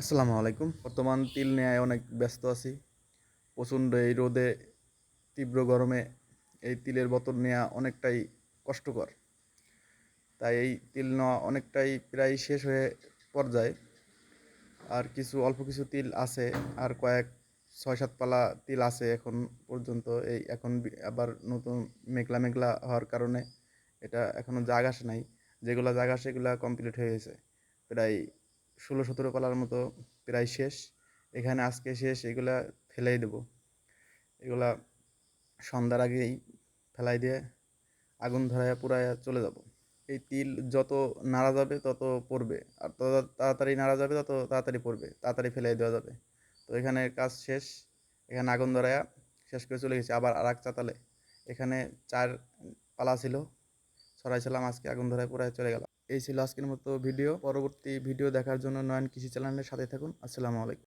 আসসালামু আলাইকুম। বর্তমান তিল নেয় অনেক ব্যস্ত আছি। প্রচণ্ড এই রোদে, তীব্র গরমে এই তিলের বোতল নেওয়া অনেকটাই কষ্টকর। তাই এই তিল নেওয়া অনেকটাই প্রায় শেষ হয়ে পর্যায়ে। আর কিছু, অল্প কিছু তিল আছে, আর কয়েক ছয় সাত পালা তিল আছে এখন পর্যন্ত। এই এখন আবার নতুন মেঘলা মেঘলা হওয়ার কারণে এটা এখনও জাগ আসে নাই। যেগুলো জাগ আসে এগুলো কমপ্লিট হয়ে গেছে। প্রায় ষোলো সতেরো পালার মতো প্রায় শেষ। এখানে আজকে শেষ, এগুলা ফেলাই দেবো। এগুলা সন্ধ্যার আগেই ফেলাই দিয়ে আগুন ধরায় পুরায় চলে যাব। এই তিল যত নাড়া যাবে তত পড়বে। আর তত তাড়াতাড়ি নাড়া যাবে তত তাড়াতাড়ি পড়বে। তাড়াতাড়ি ফেলাই দেওয়া যাবে। তো এখানে কাজ শেষ। এখানে আগুন ধরায়া শেষ করে চলে গেছে। আবার আর এক চাতালে। এখানে চার পালা ছিল। ছড়াইছিলাম আজকে আগুন ধরায় পুরায় চলে গেল এই ছিল আজকের মতো ভিডিও। পরবর্তী ভিডিও দেখার জন্য নয়ন কৃষি চ্যানেলের সাথে থাকুন। আসসালামু আলাইকুম।